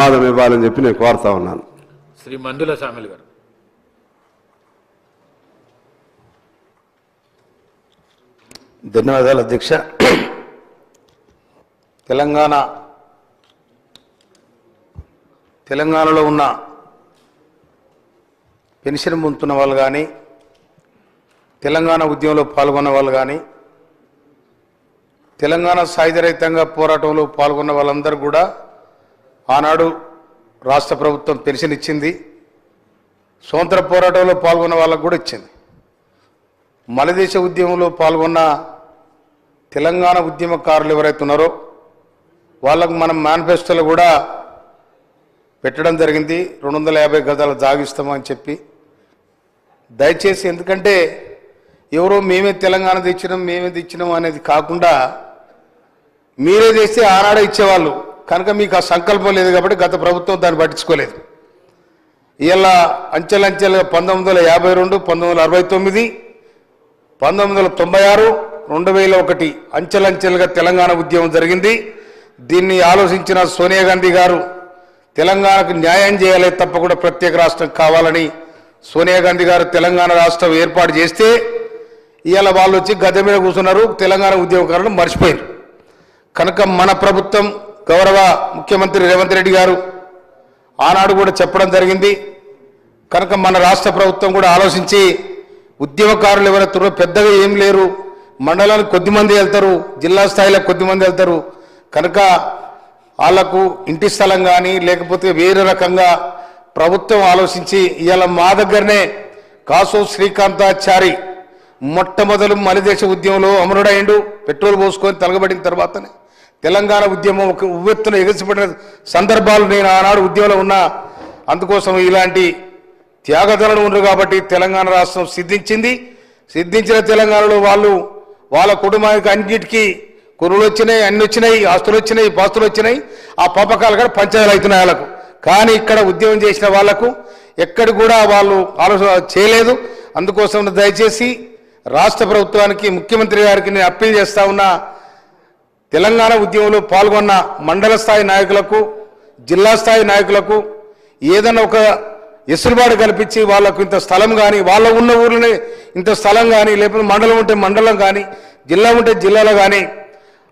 సమాధానం ఇవ్వాలని చెప్పి నేను కోరుతా ఉన్నాను. శ్రీ మందుల సామిల్ గారు. ధన్యవాదాలు అధ్యక్ష. తెలంగాణ తెలంగాణలో ఉన్న పెన్షన్ పొందుతున్న వాళ్ళు కానీ తెలంగాణ ఉద్యమంలో పాల్గొన్న వాళ్ళు కానీ తెలంగాణ సాయుధరహితంగా పోరాటంలో పాల్గొన్న వాళ్ళందరూ కూడా ఆనాడు రాష్ట్ర ప్రభుత్వం పెన్షన్ ఇచ్చింది స్వతంత్ర పోరాటంలో పాల్గొన్న వాళ్ళకు కూడా ఇచ్చింది. మలదేశ ఉద్యమంలో పాల్గొన్న తెలంగాణ ఉద్యమకారులు ఎవరైతే ఉన్నారో వాళ్ళకు మనం మేనిఫెస్టోలో కూడా పెట్టడం జరిగింది. రెండు వందల యాభై గజాలు జాగిస్తామని చెప్పి. దయచేసి ఎందుకంటే ఎవరో మేమే తెలంగాణ తెచ్చినాం మేమే తెచ్చినాం అనేది కాకుండా మీరే తెస్తే ఆనాడే ఇచ్చేవాళ్ళు. కనుక మీకు ఆ సంకల్పం లేదు కాబట్టి గత ప్రభుత్వం దాన్ని పట్టించుకోలేదు. ఇలా అంచెలంచెలుగా పంతొమ్మిది వందల యాభై రెండు పంతొమ్మిది వందల అరవై తొమ్మిది పంతొమ్మిది వందల తొంభై ఆరు రెండు వేల ఒకటి అంచెలంచెలుగా తెలంగాణ ఉద్యమం జరిగింది. దీన్ని ఆలోచించిన సోనియా గాంధీ గారు తెలంగాణకు న్యాయం చేయాలి తప్పకుండా ప్రత్యేక రాష్ట్రం కావాలని సోనియా గాంధీ గారు తెలంగాణ రాష్ట్రం ఏర్పాటు చేస్తే ఇవాళ వాళ్ళు వచ్చి గద్దె మీద కూర్చున్నారు తెలంగాణ ఉద్యమకారులు మర్చిపోయారు. కనుక మన ప్రభుత్వం గౌరవ ముఖ్యమంత్రి రేవంత్ రెడ్డి గారు ఆనాడు కూడా చెప్పడం జరిగింది. కనుక మన రాష్ట్ర ప్రభుత్వం కూడా ఆలోచించి ఉద్యమకారులు ఎవరైతే పెద్దగా ఏం లేరు. మండలానికి కొద్దిమంది వెళ్తారు. జిల్లా స్థాయిలో కొద్దిమంది వెళ్తారు. కనుక వాళ్ళకు ఇంటి స్థలం కానీ లేకపోతే వేరే రకంగా ప్రభుత్వం ఆలోచించి ఇవాళ మా దగ్గరనే కాసు శ్రీకాంతాచారి మొట్టమొదలు మలిదేశ ఉద్యమంలో అమరుడైండు పెట్రోల్ పోసుకొని తలగబడిన తర్వాతనే. తెలంగాణ ఉద్యమం ఒక ఉవ్వెత్తున ఎగసిపడిన సందర్భాలు నేను ఆనాడు ఉద్యమంలో ఉన్నా. అందుకోసం ఇలాంటి త్యాగదలను ఉండరు కాబట్టి తెలంగాణ రాష్ట్రం సిద్ధించింది. సిద్ధించిన తెలంగాణలో వాళ్ళు వాళ్ళ కుటుంబానికి అన్నిటికీ కురులు వచ్చినాయి అన్ని వచ్చినాయి ఆస్తులు వచ్చినాయి పాస్తులు వచ్చినాయి. ఆ పంపకాలు కూడా పంచాయతీలు అవుతున్నాయి వాళ్ళకు. కానీ ఇక్కడ ఉద్యమం చేసిన వాళ్ళకు ఎక్కడ కూడా వాళ్ళు ఆలోచన చేయలేదు. అందుకోసం దయచేసి రాష్ట్ర ప్రభుత్వానికి ముఖ్యమంత్రి గారికి నేను అప్పీల్ చేస్తా ఉన్నా. తెలంగాణ ఉద్యమంలో పాల్గొన్న మండల స్థాయి నాయకులకు జిల్లా స్థాయి నాయకులకు ఏదైనా ఒక ఎసులుబాటు కల్పించి వాళ్ళకు ఇంత స్థలం కానీ వాళ్ళ ఉన్న ఊర్లోనే ఇంత స్థలం కానీ లేకపోతే మండలం ఉంటే మండలం కానీ జిల్లా ఉంటే జిల్లాలో కానీ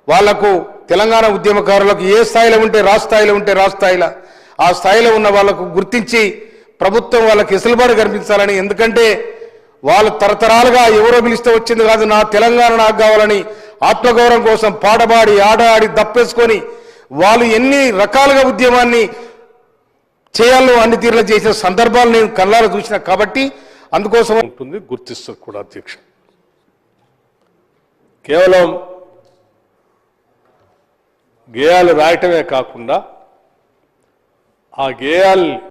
వాళ్ళకు తెలంగాణ ఉద్యమకారులకు ఏ స్థాయిలో ఉంటే రాష్ట్ర స్థాయిలో ఉంటే రాష్ట్ర స్థాయిలో ఆ స్థాయిలో ఉన్న వాళ్ళకు గుర్తించి ప్రభుత్వం వాళ్ళకి ఎసులుబాటు కల్పించాలని ఎందుకంటే వాళ్ళు తరతరాలుగా ఎవరో పిలిస్తే వచ్చింది కాదు నా తెలంగాణ నాకు కావాలని ఆత్మగౌరవం కోసం పాడబాడి ఆడాడి దప్పేసుకొని వాళ్ళు ఎన్ని రకాలుగా ఉద్యమాన్ని చేయాలో అన్ని తీరులు చేసిన సందర్భాలు నేను కళ్ళారా చూసిన కాబట్టి అందుకోసం ఉంటుంది గుర్తిస్తారు కూడా అధ్యక్ష. కేవలం గేయాలు రాయటమే కాకుండా ఆ గేయాలు